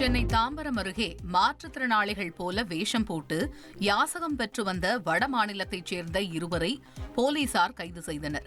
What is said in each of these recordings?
சென்னை தாம்பரம் அருகே மாற்றுத்திறனாளிகள் போல வேஷம் போட்டு யாசகம் பெற்று வந்த வட மாநிலத்தைச் சேர்ந்த இருவரை போலீசார் கைது செய்தனர்.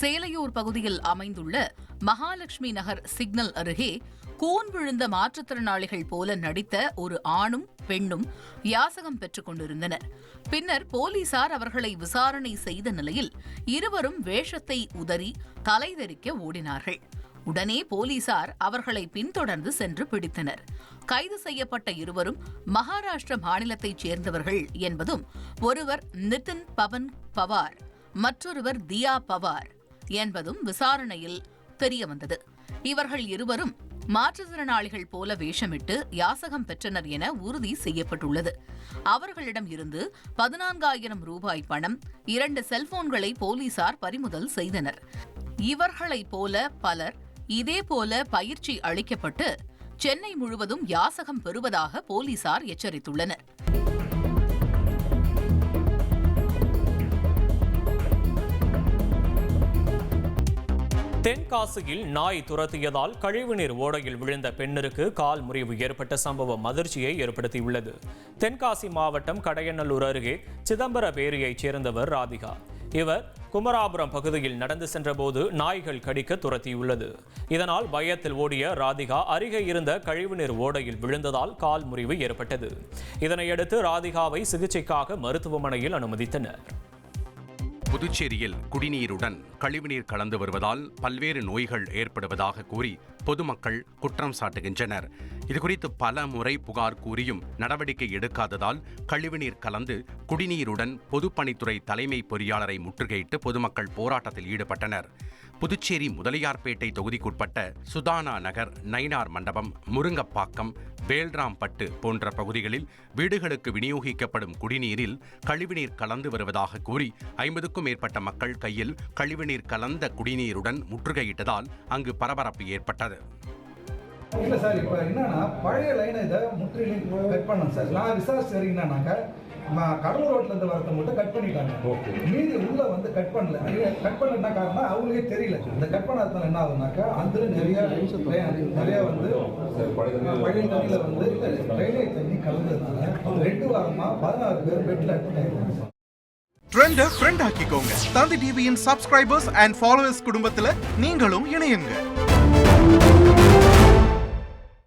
சேலையூர் பகுதியில் அமைந்துள்ள மகாலட்சுமி நகர் சிக்னல் அருகே கூன் விழுந்த மாற்றுத்திறனாளிகள் போல நடித்த ஒரு ஆணும் பெண்ணும் யாசகம் பெற்றுக் கொண்டிருந்தனர். பின்னர் போலீசார் அவர்களை விசாரணை செய்த நிலையில் இருவரும் வேஷத்தை உதறி தலைதெறிக்க ஓடினார்கள். உடனே போலீசார் அவர்களை பின்தொடர்ந்து சென்று பிடித்தனர். கைது செய்யப்பட்ட இருவரும் மகாராஷ்டிர மாநிலத்தைச் சேர்ந்தவர்கள் என்பதும் ஒருவர் நிதின் பவன் பவார் மற்றொருவர் தியா பவார் என்பதும் விசாரணையில் தெரியவந்தது. இவர்கள் இருவரும் மாற்றுத்திறனாளிகள் போல வேஷமிட்டு யாசகம் பெற்றனர் என உறுதி செய்யப்பட்டுள்ளது. அவர்களிடம் இருந்து பதினான்காயிரம் ரூபாய் பணம் இரண்டு செல்போன்களை போலீசார் பறிமுதல் செய்தனர். இவர்களைப் போல பலர் இதேபோல பயிற்சி அளிக்கப்பட்டு சென்னை முழுவதும் யாசகம் பெறுவதாக போலீசார் எச்சரித்துள்ளனர். தென்காசியில் நாய் துரத்தியதால் கழிவுநீர் ஓடையில் விழுந்த பெண்ணிற்கு கால் முறிவு ஏற்பட்ட சம்பவம் அதிர்ச்சியை ஏற்படுத்தியுள்ளது. தென்காசி மாவட்டம் கடையநல்லூர் அருகே சிதம்பரபேரியைச் சேர்ந்தவர் ராதிகா. இவர் குமராபுரம் பகுதியில் நடந்து சென்றபோது நாய்கள் கடிக்க துரத்தியுள்ளது. இதனால் பயத்தில் ஓடிய ராதிகா அருகே இருந்த கழிவுநீர் ஓடையில் விழுந்ததால் கால் முறிவு ஏற்பட்டது. இதனையடுத்து ராதிகாவை சிகிச்சைக்காக மருத்துவமனையில் அனுமதித்தனர். புதுச்சேரியில் குடிநீருடன் கழிவுநீர் கலந்து வருவதால் பல்வேறு நோய்கள் ஏற்படுவதாக கூறி பொதுமக்கள் குற்றம் சாட்டுகின்றனர். இதுகுறித்து பல முறை புகார் கூறியும் நடவடிக்கை எடுக்காததால் கழிவுநீர் கலந்து குடிநீருடன் பொதுப்பணித்துறை தலைமை பொறியாளரை முற்றுகையிட்டு பொதுமக்கள் போராட்டத்தில் ஈடுபட்டனர். புதுச்சேரி முதலியார்பேட்டை தொகுதிக்குட்பட்ட சுதானா நகர் நயினார் மண்டபம் முருங்கப்பாக்கம் வேல்ராம்பட்டு போன்ற பகுதிகளில் வீடுகளுக்கு விநியோகிக்கப்படும் குடிநீரில் கழிவுநீர் கலந்து வருவதாக கூறி ஐம்பதுக்கும் மேற்பட்ட மக்கள் கையில் கழிவுநீர் கலந்த குடிநீருடன் முற்றுகையிட்டதால் அங்கு பரபரப்பு ஏற்பட்டது. இல்லை சார் இப்போ என்னன்னா பழைய லைனை இதை முற்றிலும் கட் பண்ணோம் சார். நான் விசாரிச்சு வரைக்குன்னாக்க கடலூர் ரோட்ல இருந்து வரத மட்டும் கட் பண்ணிட்டாங்க. மீதி உள்ள வந்து கட் பண்ணல. கட் பண்ண என்ன காரணம் அவங்களுக்கே தெரியல. இந்த கட் பண்ணாதனால என்ன ஆகுதுனாக்கா அந்த நிறைய நிறைய வந்து பழைய தண்ணியில வந்து ட்ரைனேஜ் தண்ணி கலந்ததுனால ரெண்டு வாரமா பதினாறு பேர் பெட்ல ட்ரெண்டை ஃப்ரெண்ட் ஆக்கிக்கோங்க. தந்தி டிவியின் சப்ஸ்கிரைபர்ஸ் அண்ட் ஃபாலோவர்ஸ் குடும்பத்துல நீங்களும் இணையுங்க.